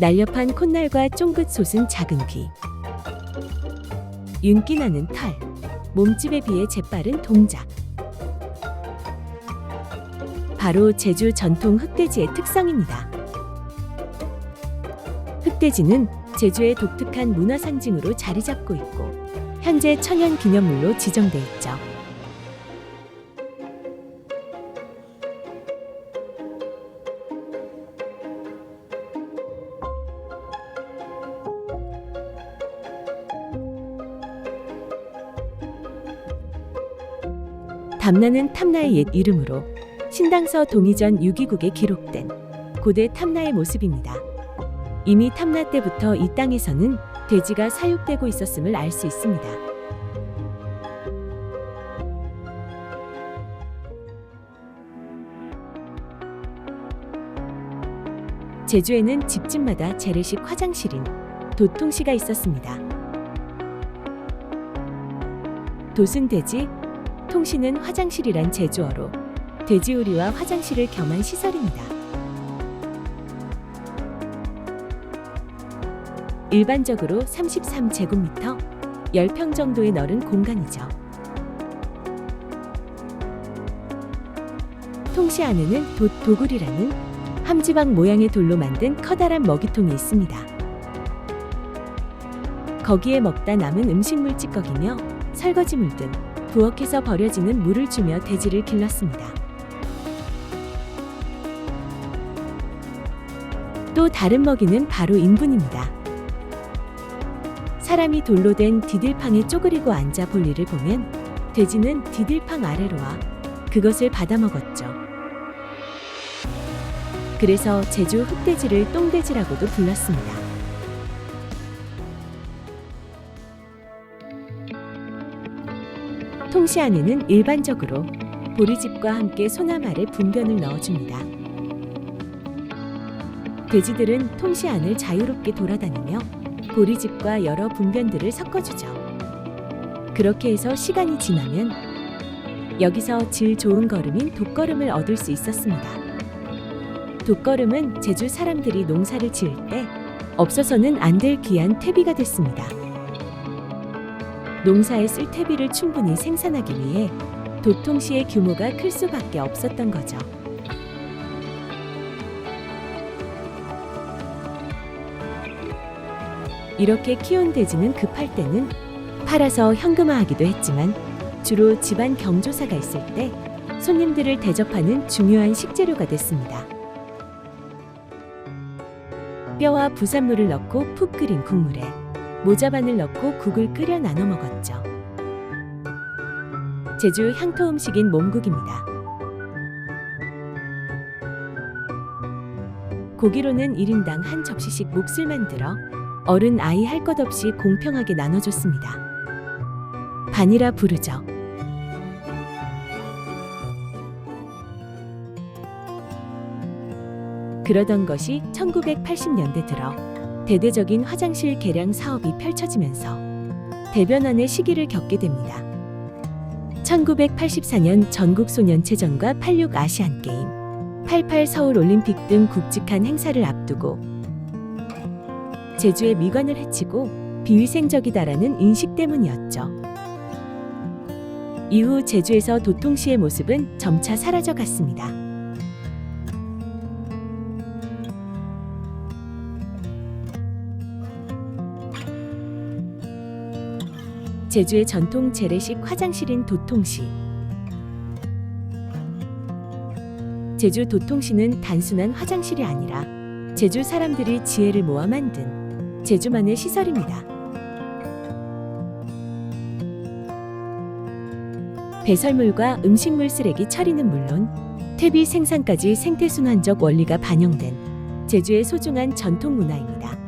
날렵한 콧날과 쫑긋 솟은 작은 귀. 윤기 나는 털. 몸집에 비해 재빠른 동작. 바로 제주 전통 흑돼지의 특성입니다. 흑돼지는 제주의 독특한 문화 상징으로 자리 잡고 있고 현재 천연 기념물로 지정돼 있죠. 담나는 탐나의 옛 이름으로 신당서 동이전 유기국에 기록된 고대 탐나의 모습입니다. 이미 탐나 때부터 이 땅에서는 돼지가 사육되고 있었음을 알 수 있습니다. 제주에는 집집마다 재래식 화장실인 도통시가 있었습니다. 돛은 돼지, 통시는 화장실이란 제주어로 돼지우리와 화장실을 겸한 시설입니다. 일반적으로 33제곱미터, 10평 정도의 넓은 공간이죠. 통시 안에는 돛 도굴이라는 함지박 모양의 돌로 만든 커다란 먹이통이 있습니다. 거기에 먹다 남은 음식물 찌꺼기며 설거지물 등 부엌에서 버려지는 물을 주며 돼지를 길렀습니다. 또 다른 먹이는 바로 인분입니다. 사람이 돌로 된 디딜팡에 쪼그리고 앉아 볼 일을 보면 돼지는 디딜팡 아래로 와 그것을 받아 먹었죠. 그래서 제주 흑돼지를 똥돼지라고도 불렀습니다. 통시 안에는 일반적으로 보리집과 함께 아래 분변을 넣어줍니다. 돼지들은 통시 안을 자유롭게 돌아다니며 보리집과 여러 분변들을 섞어주죠. 그렇게 해서 시간이 지나면 여기서 질 좋은 걸음인 독걸음을 얻을 수 있었습니다. 독걸음은 제주 사람들이 농사를 지을 때 없어서는 안 될 귀한 퇴비가 됐습니다. 농사에 쓸 퇴비를 충분히 생산하기 위해 도통시의 규모가 클 수밖에 없었던 거죠. 이렇게 키운 돼지는 급할 때는 팔아서 현금화하기도 했지만 주로 집안 경조사가 있을 때 손님들을 대접하는 중요한 식재료가 됐습니다. 뼈와 부산물을 넣고 푹 끓인 국물에 모자반을 넣고 국을 끓여 나눠 먹었죠. 제주 향토 음식인 몽국입니다. 고기로는 1인당 한 접시씩 몫을 만들어 어른 아이 할 것 없이 공평하게 나눠줬습니다. 반이라 부르죠. 그러던 것이 1980년대 들어 대대적인 화장실 개량 사업이 펼쳐지면서 대변환의 시기를 겪게 됩니다. 1984년 전국 소년체전과 86 아시안 게임, 88 서울 올림픽 등 굵직한 행사를 앞두고 제주의 미관을 해치고 비위생적이다라는 인식 때문이었죠. 이후 제주에서 도통시의 모습은 점차 사라져 갔습니다. 제주의 전통 재래식 화장실인 도통시. 제주 도통시는 단순한 화장실이 아니라 제주 사람들이 지혜를 모아 만든 제주만의 시설입니다. 배설물과 음식물 쓰레기 처리는 물론 퇴비 생산까지 생태순환적 원리가 반영된 제주의 소중한 전통 문화입니다.